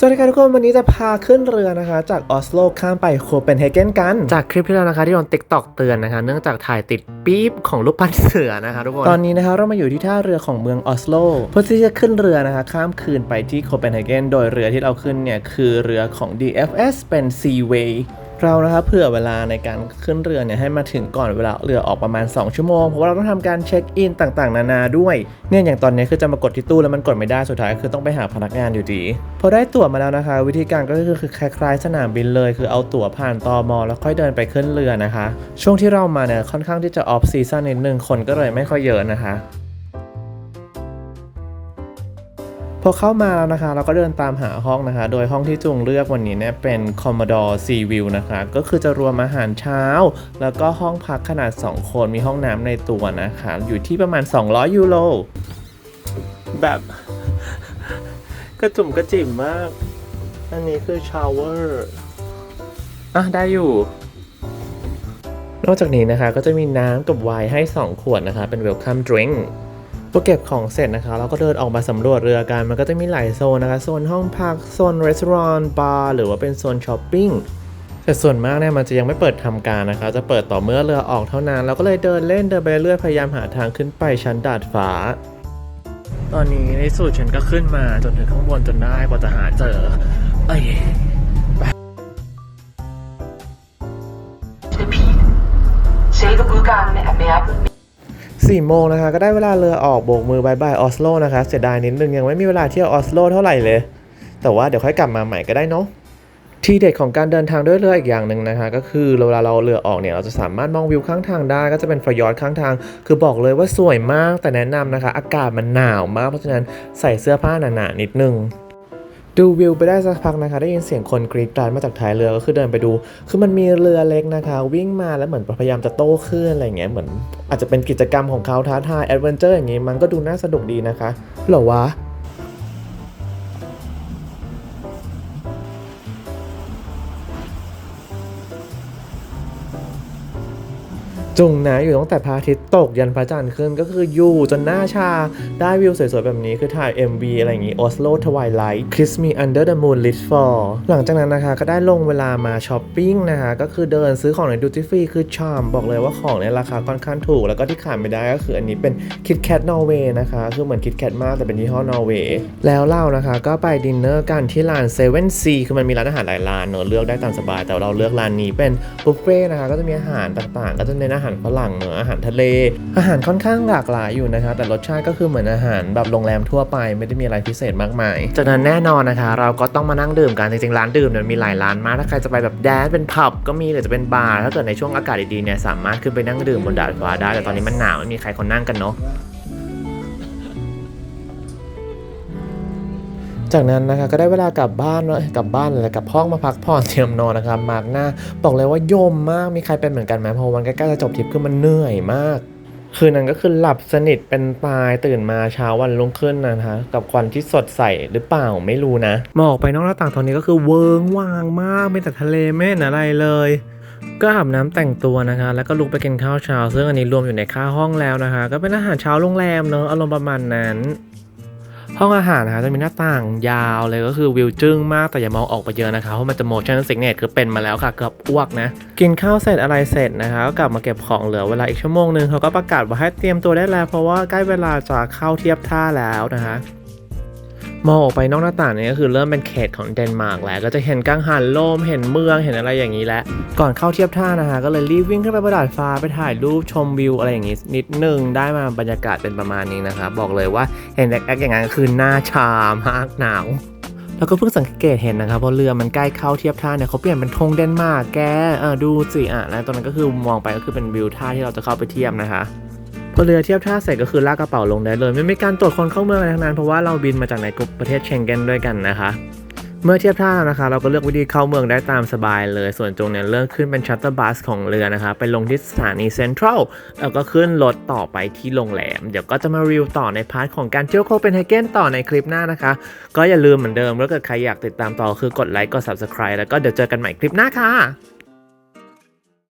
สวัสดีครับทุกคนวันนี้จะพาขึ้นเรือนะคะ จากออสโลข้ามไปโคเปนเฮเกนกัน จากคลิปที่แล้วนะคะที่โดนติ๊กตอกเตือนนะคะ เนื่องจากถ่ายติดปี๊บของรูปปั้นเสือนะคะทุกคนตอนนี้นะคะเรามาอยู่ที่ท่าเรือของเมืองออสโลเพื่อที่จะขึ้นเรือนะคะ ข้ามคืนไปที่โคเปนเฮเกนโดยเรือที่เราขึ้นเนี่ยคือเรือของ DFS เป็น Seaway เรานะครับเผื่อเวลาในการขึ้นเรือเนี่ยให้มาถึงก่อนเวลาเรือออกประมาณ 2 ชั่วโมง เพราะว่าเราต้องทำการเช็คอินต่างๆ นานาด้วย เนี่ยอย่างตอนนี้คือจะมากดที่ตู้แล้วมันกดไม่ได้สุดท้ายคือต้องไปหาพนักงานอยู่ดี พอได้ตั๋วมาแล้วนะคะ วิธีการก็คือคือคล้ายๆ สนามบินเลย คือเอาตั๋วผ่านตอมอแล้วค่อยเดินไปขึ้นเรือนะคะ ช่วงที่เรามาเนี่ยค่อนข้างที่จะออฟซีซั่นนิดนึงคนก็เลยไม่ค่อยเยอะนะคะ อเข้ามาแล้วนะคะ เราก็เดินตามหาห้องนะคะ โดยห้องที่จุงเลือกวันนี้เนี่ยเป็น Commodore Sea View นะคะ ก็คือจะรวมอาหารเช้า แล้วก็ห้องพักขนาด 2 คนมีห้องน้ำในตัวนะคะ อยู่ที่ประมาณ 200 ยูโรแบบกระจุ่มกระจิ๋มมาก อันนี้คือชาวเวอร์อะได้อยู่นอกจากนี้นะคะก็จะมีน้ำกับไวน์ให้ 2 ขวดนะคะ เป็น Welcome Drink พอเก็บของเสร็จนะคะเราก็เดินออกมาสำรวจเรือกันมันก็จะมีหลายโซนนะคะโซนห้องพักโซนรีสอร์ทบาร์หรือว่าเป็นโซนช้อปปิ้งแต่ส่วนมากเนี่ยมันจะยังไม่เปิดทำการนะคะ จะเปิดต่อเมื่อเรือออกเท่านั้น เราก็เลยเดินเล่นเดินไปเรื่อยพยายามหาทางขึ้นไปชั้นดาดฟ้า ตอนนี้ในสุดฉันก็ขึ้นมาจนถึงข้างบนจนได้กว่าจะหาเจอ เอ้ย 4โมงนะคะก็ได้เวลาเรือออกโบกมือบายบายออสโลนะคะเสียดายนิดนึงยังไม่มีเวลาเที่ยวออสโลเท่าไหร่เลย แต่ว่าเดี๋ยวค่อยกลับมาใหม่ก็ได้เนาะทีเด็ดของการเดินทางด้วยเรืออีกอย่างหนึ่งนะคะ ก็คือเวลาเราเรือออกเนี่ยเราจะสามารถมองวิวข้างทางได้ก็จะเป็นฟยอดข้างทาง คือบอกเลยว่าสวยมากแต่แนะนำนะคะ อากาศมันหนาวมากเพราะฉะนั้นใส่เสื้อผ้าหนาๆนิดนึง ดูวิวไปได้สักพักนะคะได้ยินเสียงคนกรีดกรานมาจากท้ายเรือก็คือเดินไปดู คือมันมีเรือเล็กนะคะ วิ่งมาแล้วเหมือนพยายามจะโต้คลื่นอะไรอย่างเงี้ยเหมือน อาจจะเป็นกิจกรรมของเขาท้าทายแอดเวนเจอร์อย่างงี้มันก็ดูน่าสนุกดีนะคะหรอวะ จุงนะอยู่ตั้งแต่พระอาทิตย์ตกยันพระจันทร์ขึ้นก็คืออยู่จนหน้าชาได้วิวสวยๆ แบบนี้คือถ่าย MV อะไรอย่างงี้ Oslo Twilight Kiss Me Under the Moonlit Fall หลังจากนั้นนะคะก็ได้ลงเวลามาช้อปปิ้งนะคะก็คือเดินซื้อของในดูตี้ฟรีคือชามบอกเลยว่าของเนี่ยราคาค่อนข้างถูก แล้วก็ที่ขาดไม่ได้ก็คืออันนี้เป็น Kit Kat Norway นะคะคือเหมือน Kit Kat มากแต่เป็นยี่ห้อนอร์เวย์แล้วเรานะคะก็ไปดินเนอร์กันที่ร้าน7 C คือมันมีร้านอาหารหลายร้านเนอะเลือกได้ตามสบาย แต่เราเลือกร้านนี้เป็นบุฟเฟ่นะคะก็จะมีอาหารต่างๆ ก็จะเน้นอาหารฝรั่งเนอะอาหารทะเล อาหารค่อนข้างหลากหลายอยู่นะคะแต่รสชาติก็คือเหมือนอาหารแบบโรงแรมทั่วไปไม่ได้มีอะไรพิเศษมากมายจากนั้นแน่นอนนะคะ เราก็ต้องมานั่งดื่มกันจริงๆร้านดื่มเนี่ยมีหลายร้านมากถ้าใครจะไปแบบแดนเป็นผับก็มีหรือจะเป็นบาร์ถ้าเกิดในช่วงอากาศดีๆเนี่ยสามารถขึ้นไปนั่งดื่มบนดาดฟ้าได้แต่ตอนนี้มันหนาวไม่มีใครคนนั่งกันเนาะ จากนั้นนะคะก็ได้เวลากลับบ้านเนอะกลับบ้านเลยกลับห้องมาพักผ่อนเตรียมนอนนะครับมาร์กหน้า บอกเลยว่าโยมมากมีใครเป็นเหมือนกันไหมพราะวันใกล้ๆจะจบทริปคือมันเหนื่อยมากคืนนั้นก็คือหลับสนิทเป็นตายตื่นมาเช้าวันรุ่งขึ้นนะคะกับควันที่สดใสหรือเปล่าไม่รู้นะมองออกไปนอกหน้าต่างตอนนี้ก็คือเวิงว่างมากไมีแต่ทะเลไม่เห็นอะไรเลย ก็อาบน้ำแต่งตัวนะคะ แล้วก็ลุกไปกินข้าวเช้าซึ่งอันนี้รวมอยู่ในค่าห้องแล้วนะคะ ก็เป็นอาหารเช้าโรงแรมเนอะอารมณ์ประมาณนั้น ห้องอาหารนะคะจะมีหน้าต่างยาวเลยก็คือวิวจึ้งมากแต่อย่ามองออกไปเยอะนะคะเพราะมันจะโมชั่นสิกเนตคือเป็นมาแล้วค่ะเกือบอ้วกนะกินข้าวเสร็จอะไรเสร็จนะคะก็กลับมาเก็บของเหลือเวลาอีกชั่วโมงหนึ่งเขาก็ประกาศว่าให้เตรียมตัวได้แล้ว เพราะว่าใกล้เวลาจะเข้าเทียบท่าแล้วนะคะ มองออกไปนอกหน้าต่างเนี่ยก็คือเริ่มเป็นเขตของเดนมาร์กแล้วก็จะเห็นกังหันลมเห็นเมืองเห็นอะไรอย่างนี้แล้วก่อนเข้าเทียบท่านะคะก็เลยรีบวิ่งขึ้นไปบนดาดฟ้าไปถ่ายรูปชมวิวอะไรอย่างนี้นิดนึงได้มาบรรยากาศเป็นประมาณนี้นะคะบบอกเลยว่าเห็นแอคๆอย่างนั้นคือหน้าชามากหนาวแล้วก็เพิ่งสังเกตเห็นนะครับพราเรือมันใกล้เข้าเทียบท่าเนี่ยเขาเปลี่ยนเป็นธงเดนมาร์กแกเออดูสิอะแล้วตรงนั้นก็คือมองไปก็คือเป็นวิวท่าที่เราจะเข้าไปเทียบนะคะ พอเรือเทียบท่าเสร็จก็คือลากกระเป๋าลงได้เลย ไม่มีการตรวจคนเข้าเมืองอะไรทั้งนั้นเพราะว่าเราบินมาจากในกลุ่มประเทศเชงเก้นด้วยกันนะคะเมื่อเทียบท่าแล้วนะคะ เราก็เลือกวิธีเข้าเมืองได้ตามสบายเลย ส่วนจงเนี่ยเลือกขึ้นเป็นชัตเตอร์บัสของเรือนะคะ ไปลงที่สถานีเซ็นทรัลแล้วก็ขึ้นรถต่อไปที่โรงแรม เดี๋ยวก็จะมารีวิวต่อในพาร์ทของการเที่ยวโคเปนเฮเกนต่อในคลิปหน้านะคะ ก็อย่าลืมเหมือนเดิมถ้าเกิดใครอยากติดตามต่อคือกดไลค์กด subscribe แล้วก็เดี๋ยวเจอกันใหม่คลิปหน้าค่ะ